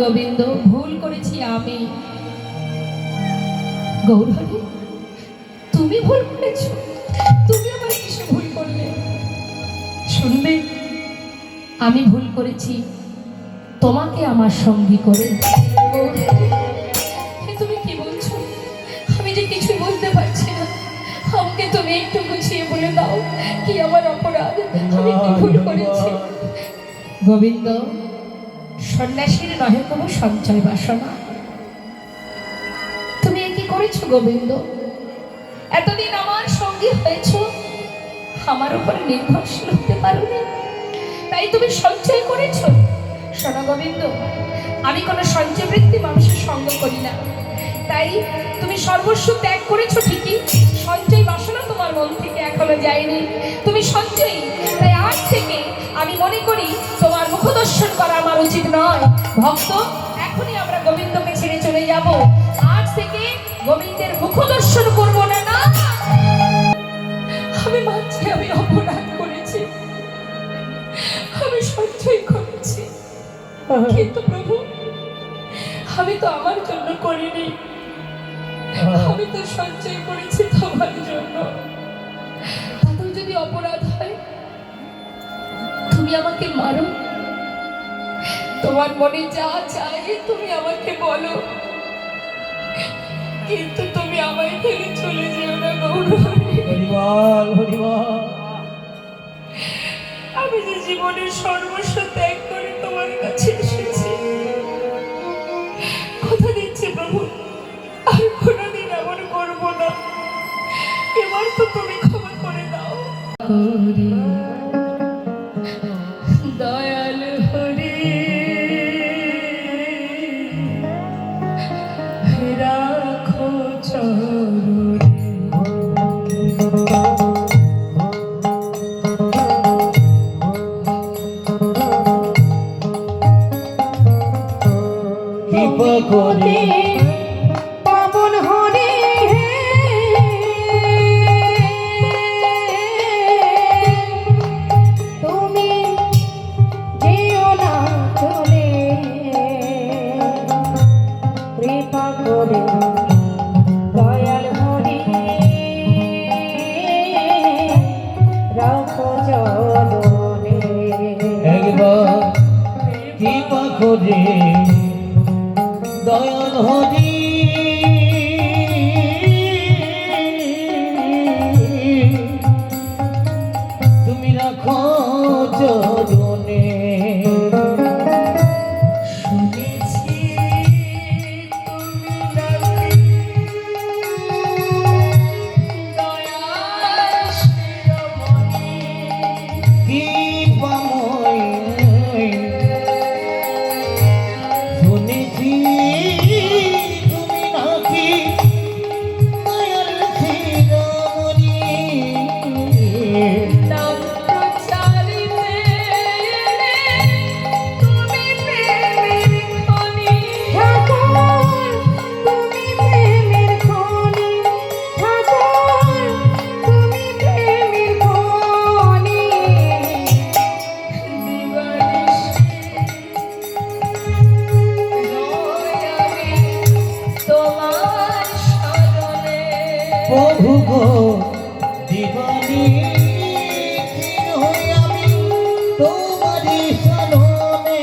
গোবিন্দ ভুল করেছি আমি। গৌরহরি তুমি ভুল করেছ। তুমি আবার কিসে ভুল করলে? শুনবে আমি ভুল করেছি। তোমাকে আমার সঙ্গী করে। তুমি কি বলছো? আমি যে কিছু বলতে পারছি না। আমাকে তুমি একটু গুছিয়ে বলে দাও কি আমার অপরাধ? আমি কি ভুল করেছি? গোবিন্দ সন্ন্যাসীর নহে কোনো সঞ্চয় বাসনা। তুমি কি করেছ, গোবিন্দ? এতদিন আমার সঙ্গী হয়েছ, আমার উপরে নির্ভরশীল হতে পারোনি। তাই তুমি সঞ্চয় করেছ? শোনো গোবিন্দ, আমি কোনো সঞ্চয় বৃত্তি মানুষের সঙ্গ করি না। তাই তুমি সর্বস্ব ত্যাগ করেছ ঠিকই, সঞ্চয় বাসনা তোমার মন থেকে এখনও যায়নি। তুমি সঞ্চয়ী, তাই আজ থেকে আমি মনে করি তোমার মুখদর্শন করা আমার উচিত নয়। ভক্ত, এখনই আমরা গোবিন্দকে ছেড়ে চলে যাব। আজ থেকে গোবিন্দের মুখদর্শন করব না না। আমি মানছি, আমি অপরাধ করেছি। আমি সঞ্চয় করেছি। কিন্তু প্রভু, আমি তো আমার জন্য করিনি। আমি তো সঞ্চয় করেছি তোমার জন্য। তাতেও যদি অপরাধ হয়, তুমি আমাকে মারো। তোমার মনে যা চাই তুমি আমাকে বলো। কিন্তু তুমি আমায় ফেলে চলে যেও না হরিবল আমি যে জীবনের সর্বস্ব করে পাবন হরে তুমি যেও না চলে। কৃপা করে দয়াল হরে। রাখো চরণে। একবার কৃপা করে দয়াল হরি। প্রভু গো দিবানি তোমারি সনমে